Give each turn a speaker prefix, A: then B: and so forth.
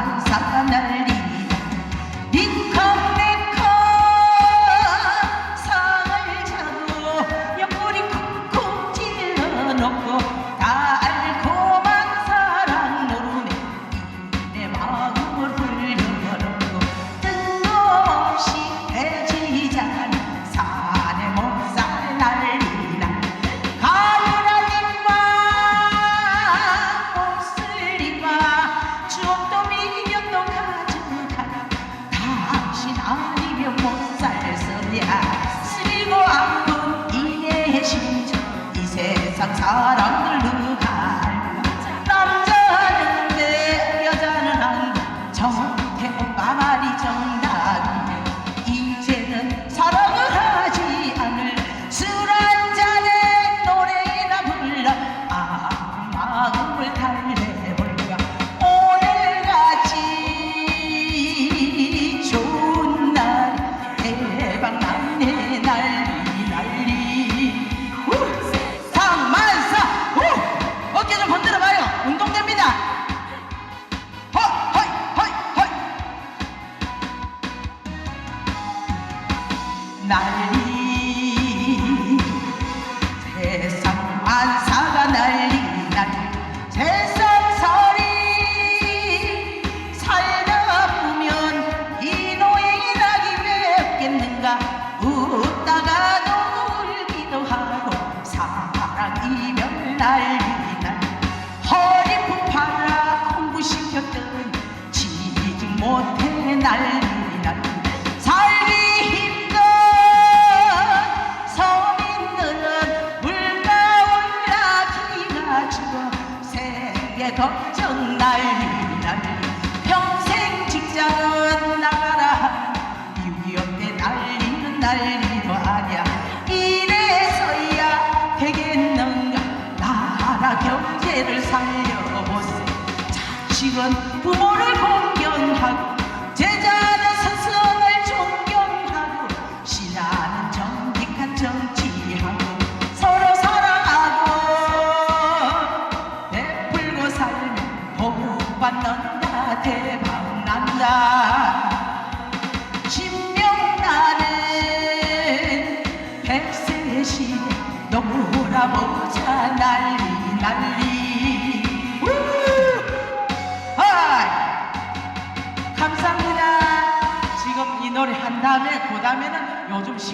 A: 세상 사람들 누가 알까 남자는 내 여자는 아니고 정태 오빠 말이 정답이야 이제는 사랑을 하지 않을 술 한잔에 노래나 불러 아픈 마음을 달래 없겠는가 웃다가도 울기도 하고 사랑이면 난리 난리 허리 부파라 공부시켰던 지지 못해 난리 살기 힘든 서민들은 물가 올라 기가 죽어 세계 걱 자식은 부모를 공경하고 제자는 스승을 존경하고 신하는 정직한 정치하고 서로 사랑하고 베풀고 살면 복 받는다 대박 난다. 신명 나는 백세 시대 놀아보자 난리 난리 다음에는 요즘 신